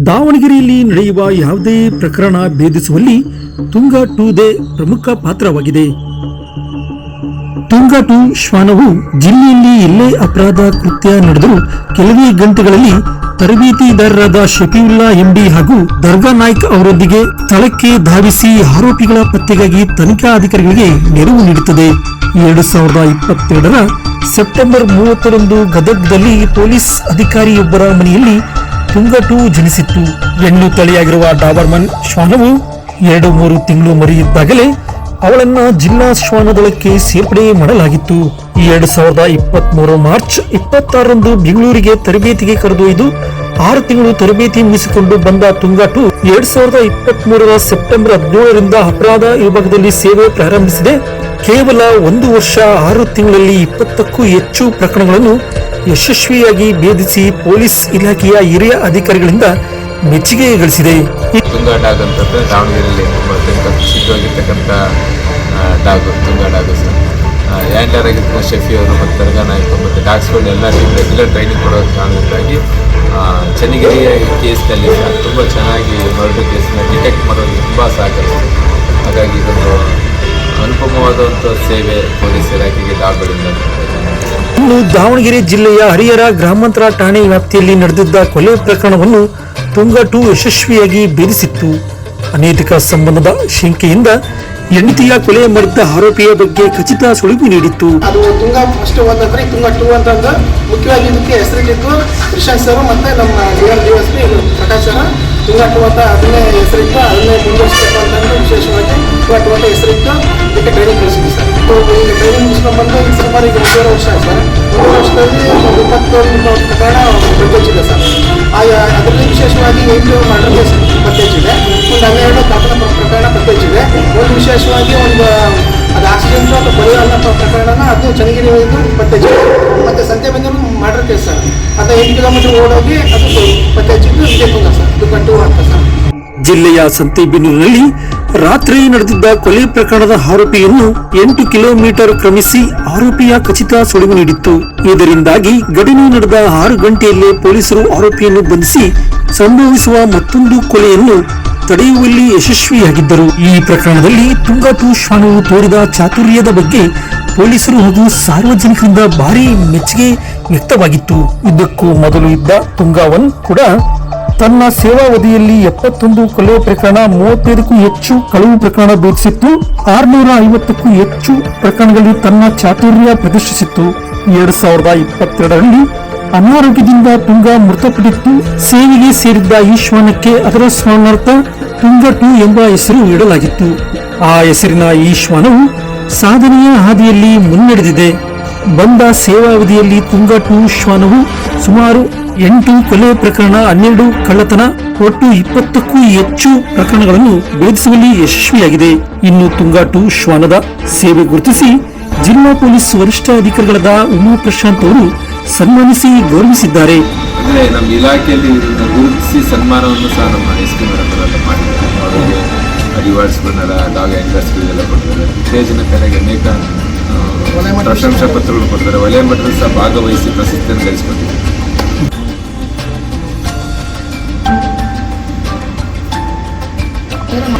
ದಾವಣಗೆರೆಯಲ್ಲಿ ನಡೆಯುವ ಯಾವುದೇ ಪ್ರಕರಣ ಭೇದಿಸುವಲ್ಲಿ ತುಂಗ ಟೂದೇ ಪ್ರಮುಖ ಪಾತ್ರವಾಗಿದೆ. ತುಂಗ ಟು ಶ್ವಾನವು ಜಿಲ್ಲೆಯಲ್ಲಿ ಎಲ್ಲೇ ಅಪರಾಧ ಕೃತ್ಯ ನಡೆದರೂ ಕೆಲವೇ ಗಂಟೆಗಳಲ್ಲಿ ತರಬೇತಿದಾರರಾದ ಶಫೀವುಲ್ಲಾ ಎಂಡಿ ಹಾಗೂ ದರ್ಗಾ ನಾಯ್ಕ್ ಅವರೊಂದಿಗೆ ಸ್ಥಳಕ್ಕೆ ಧಾವಿಸಿ ಆರೋಪಿಗಳ ಪತ್ತೆಗಾಗಿ ತನಿಖಾ ಅಧಿಕಾರಿಗಳಿಗೆ ನೆರವು ನೀಡುತ್ತದೆ. ಎರಡು ಸಾವಿರದ ಇಪ್ಪತ್ತೆರಡರ ಸೆಪ್ಟೆಂಬರ್ ಮೂವತ್ತರಂದು ಗದಗದಲ್ಲಿ ಪೊಲೀಸ್ ಅಧಿಕಾರಿಯೊಬ್ಬರ ಮನೆಯಲ್ಲಿ ತುಂಗಟು ಜನಿಸಿತ್ತು. ಹೆಣ್ಣು ತಳಿಯಾಗಿರುವ ಡಾಬರ್ಮನ್ ಶ್ವಾನವು ಎರಡು ಮೂರು ತಿಂಗಳು ಮರಿಯಿದ್ದಾಗಲೇ ಅವಳನ್ನ ಜಿಲ್ಲಾ ಶ್ವಾನದೊಳಕ್ಕೆ ಸೇರ್ಪಡೆ ಮಾಡಲಾಗಿತ್ತು. ಎರಡು ಸಾವಿರದ ಇಪ್ಪತ್ತ್ ಮೂರು ಮಾರ್ಚ್ ಇಪ್ಪತ್ತಾರರಂದು ಬೆಂಗಳೂರಿಗೆ ತರಬೇತಿಗೆ ಕರೆದೊಯ್ದು ಆರು ತಿಂಗಳು ತರಬೇತಿ ಮುಗಿಸಿಕೊಂಡು ಬಂದ ತುಂಗಾಟು ಎರಡ್ ಸಾವಿರದ ಇಪ್ಪತ್ತ್ ಮೂರರ ಸೆಪ್ಟೆಂಬರ್ ಹದಿನೇಳರಿಂದ ಅಪರಾಧ ವಿಭಾಗದಲ್ಲಿ ಸೇವೆ ಪ್ರಾರಂಭಿಸಿದೆ. ಕೇವಲ ಒಂದು ವರ್ಷ, ಆರು ತಿಂಗಳಲ್ಲಿ ಇಪ್ಪತ್ತಕ್ಕೂ ಹೆಚ್ಚು ಪ್ರಕರಣಗಳನ್ನು ಯಶಸ್ವಿಯಾಗಿ ಭೇದಿಸಿ ಪೊಲೀಸ್ ಇಲಾಖೆಯ ಹಿರಿಯ ಅಧಿಕಾರಿಗಳಿಂದ ಮೆಚ್ಚುಗೆ ಗಳಿಸಿದೆ. ತುಂಗಾ ಡಾಗ್ ಅಂತಂದ್ರೆ ದಾವಣಗೆರೆಯಲ್ಲಿ ತುಂಬ ಪ್ರಸಿದ್ಧವಾಗಿರ್ತಕ್ಕಂಥ ಡಾಗ್, ತುಂಗಾ ಡಾಗ್ ಸರ್. ಹ್ಯಾಂಡರ್ ಆಗಿರ್ತಕ್ಕಂಥ ಶಫಿ ಅವರು ಮತ್ತು ದರ್ಗಾ ನಾಯ್ಕ ಮತ್ತು ಡಾಗ್ಸ್ಗಳು ಎಲ್ಲ ರೆಗ್ಯುಲರ್ ಟ್ರೈನಿಂಗ್ ಕೊಡೋ ಕಾರಣದಿಂದಾಗಿ ಚನ್ನಗಿರಿಯ ಕೇಸ್ನಲ್ಲಿ ತುಂಬ ಚೆನ್ನಾಗಿ ಮರ್ಡರ್ ಕೇಸ್ನ ಡಿಟೆಕ್ಟ್ ಮಾಡೋದು ತುಂಬ ಸಹಕರಿಸಿದೆ ಹಾಗಾಗಿ ಇದೊಂದು ಅನುಪಮವಾದಂಥ ಸೇವೆ ಪೊಲೀಸ್ ಇಲಾಖೆಗೆ ಡಾಗ್ಗಳಿಂದ. ಇನ್ನು ದಾವಣಗೆರೆ ಜಿಲ್ಲೆಯ ಹರಿಹರ ಗ್ರಾಮಾಂತರ ಠಾಣೆ ವ್ಯಾಪ್ತಿಯಲ್ಲಿ ನಡೆದಿದ್ದ ಕೊಲೆ ಪ್ರಕರಣವನ್ನು ತುಂಗಟು ಯಶಸ್ವಿಯಾಗಿ ಭೇದಿಸಿತ್ತು. ಅನೈತಿಕ ಸಂಬಂಧದ ಶಂಕೆಯಿಂದ ಹೆಂಡತಿಯ ಕೊಲೆ ಮಾಡಿದ್ದ ಆರೋಪಿಯ ಬಗ್ಗೆ ಖಚಿತ ಸುಳಿವು ನೀಡಿತ್ತು. ಅದು ತುಂಗ ಫಸ್ಟ್ ಒಂದು ಅಂದ್ರೆ ತುಂಗ ಟೂ ಅಂತಂದ್ರೆ ಮುಖ್ಯವಾಗಿ ಇದಕ್ಕೆ ಹೆಸರಿಟ್ಟಿದ್ದು ಕೃಷ್ಣ ಸರ್ ಮತ್ತೆ ನಮ್ಮ D R D S Prakash sir. Tunga two ಅಂತ ಅದನ್ನೇ ಹೆಸರಿಟ್ಟು ಅದನ್ನೇ ಮುಂದುವರಿಸಬೇಕು ಅಂತಂದ್ರೆ ವಿಶೇಷವಾಗಿ ತುಂಗ ಟೂ ಅಂತ ಹೆಸರಿಟ್ಟು ಇದಕ್ಕೆ ಟ್ರೈನಿಂಗ್ ಕಳಿಸಿದ್ವಿ ಸರ್. ಟ್ರೈನಿಂಗ್ ಮುಗಿಸ್ಕೊಂಡ್ ಸುಮಾರು ಈಗ ಒಂದೂವರೆ ವರ್ಷ ಸರ್ ಒಂದು ವರ್ಷದಲ್ಲಿ ಒಂದು ಇಪ್ಪತ್ತೊಂದು ಪ್ರಕರಣ ಪತ್ತೆಹಚ್ಚಿದೆ ಸರ್. ಆಗ ಅದರಲ್ಲಿ ವಿಶೇಷವಾಗಿ ಎಂಟು ಮರ್ಡರ್ ಕೇಸ್ ಪತ್ತೆಚ್ಚಿದೆ ಒಂದು ಹನ್ನೆರಡು ಕಳ್ಳತನ ಪ್ರಕರಣ ಪತ್ತೆಚ್ಚಿದೆ ಒಂದು ವಿಶೇಷವಾಗಿ ಒಂದು, ಅದು ಆಕ್ಸಿಡೆಂಟ್ ಅಥವಾ ಕೊಲೆ ಅನ್ನೋ ಪ್ರಕರಣನ ಅದು ಚನ್ನಗಿರಿ ಇದು ಪತ್ತೆಚ್ಚಿದೆ ಮತ್ತು ಮತ್ತೆ ಬಂದರೂ ಮರ್ಡರ್ ಕೇಸ್ ಸರ್. ಅಥವಾ ಎಂಟು ಕಿಲೋಮೀಟರ್ ಓಡೋಗಿ ಅದು ಪತ್ತೆ ಹಚ್ಚಿದ್ದು ಇದೇ ತುಂಗ ಸರ್. ಅಂತ ಸರ್ ಜಿಲ್ಲೆಯ ಸಂತೆಬೆನ್ನೂರಿನಲ್ಲಿ ರಾತ್ರಿ ನಡೆದಿದ್ದ ಕೊಲೆ ಪ್ರಕರಣದ ಆರೋಪಿಯನ್ನು ಎಂಟು ಕಿಲೋಮೀಟರ್ ಕ್ರಮಿಸಿ ಆರೋಪಿಯ ಖಚಿತ ಸುಳಿವು ನೀಡಿತ್ತು. ಇದರಿಂದಾಗಿ ಘಟನೆ ನಡೆದ ಆರು ಗಂಟೆಯಲ್ಲೇ ಪೊಲೀಸರು ಆರೋಪಿಯನ್ನು ಬಂಧಿಸಿ ಸಂಭವಿಸುವ ಮತ್ತೊಂದು ಕೊಲೆಯನ್ನು ತಡೆಯುವಲ್ಲಿ ಯಶಸ್ವಿಯಾಗಿದ್ದರು. ಈ ಪ್ರಕರಣದಲ್ಲಿ ತುಂಗಾಟು ಶ್ವಾನವು ತೋರಿದ ಚಾತುರ್ಯದ ಬಗ್ಗೆ ಪೊಲೀಸರು ಹಾಗೂ ಸಾರ್ವಜನಿಕರಿಂದ ಭಾರಿ ಮೆಚ್ಚುಗೆ ವ್ಯಕ್ತವಾಗಿತ್ತು. ಇದಕ್ಕೂ ಮೊದಲು ಇದ್ದ ತುಂಗಾವನ್ ಕೂಡ ತನ್ನ ಸೇವಾವಧಿಯಲ್ಲಿ ಎಪ್ಪತ್ತೊಂದು ಕೊಲೆ ಪ್ರಕರಣ, ಮೂವತ್ತೈದಕ್ಕೂ ಹೆಚ್ಚು ಕಳವು ಪ್ರಕರಣ ಬೇಧಿಸಿತ್ತು ಆರ್ನೂರ ಐವತ್ತಕ್ಕೂ ಹೆಚ್ಚು ಪ್ರಕರಣಗಳಲ್ಲಿ ತನ್ನ ಚಾತುರ್ಯ ಪ್ರದರ್ಶಿಸಿತ್ತು. ಎರಡ್ ಸಾವಿರದ ಇಪ್ಪತ್ತೆರಡರಲ್ಲಿ ಅನಾರೋಗ್ಯದಿಂದ ತುಂಗ ಮೃತಪಟ್ಟಿತ್ತು. ಸೇವೆಗೆ ಸೇರಿದ್ದ ಈ ಶ್ವಾನಕ್ಕೆ ಅದರ ಸ್ಮರಣಾರ್ಥ ತುಂಗ ಟು ಎಂಬ ಹೆಸರು ಇಡಲಾಗಿತ್ತು ಆ ಹೆಸರಿನ ಈ ಶ್ವಾನವು ಸಾಧನೆಯ ಹಾದಿಯಲ್ಲಿ ಮುನ್ನಡೆದಿದೆ. ಬಂದ ಸೇವಾವಧಿಯಲ್ಲಿ ತುಂಗ ಟು ಶ್ವಾನವು ಸುಮಾರು ಎಂಟು ಕೊಲೆ ಪ್ರಕರಣ ಹನ್ನೆರಡು ಕಳ್ಳತನ ಒಟ್ಟು ಇಪ್ಪತ್ತಕ್ಕೂ ಹೆಚ್ಚು ಪ್ರಕರಣಗಳನ್ನು ಭೇದಿಸುವಲ್ಲಿ ಯಶಸ್ವಿಯಾಗಿದೆ. ಇನ್ನು ತುಂಗಾಟು ಶ್ವಾನದ ಸೇವೆ ಗುರುತಿಸಿ ಜಿಲ್ಲಾ ಪೊಲೀಸ್ ವರಿಷ್ಠ ಅಧಿಕಾರಿಗಳಾದ ಉಮಾ ಪ್ರಶಾಂತ್ ಅವರು ಸನ್ಮಾನಿಸಿ ಗೌರವಿಸಿದ್ದಾರೆ. ನಮ್ಮ ಇಲಾಖೆಯಲ್ಲಿ ಗುರುತಿಸಿ ಸನ್ಮಾನವನ್ನು ಸಹ ನಮ್ಮ ಎಸ್ ಪಿ ಆ, ಪ್ರಶಂಸಾ ಪತ್ರಗಳು ಕೊಡ್ತಾರೆ. ವಲಯ ಮಟ್ಟದಲ್ಲಿ ಸಹ ಭಾಗವಹಿಸಿ ಪ್ರಶಸ್ತಿಯನ್ನು ಗಳಿಸ್ಕೊಟ್ಟಿದ್ದಾರೆ. これでも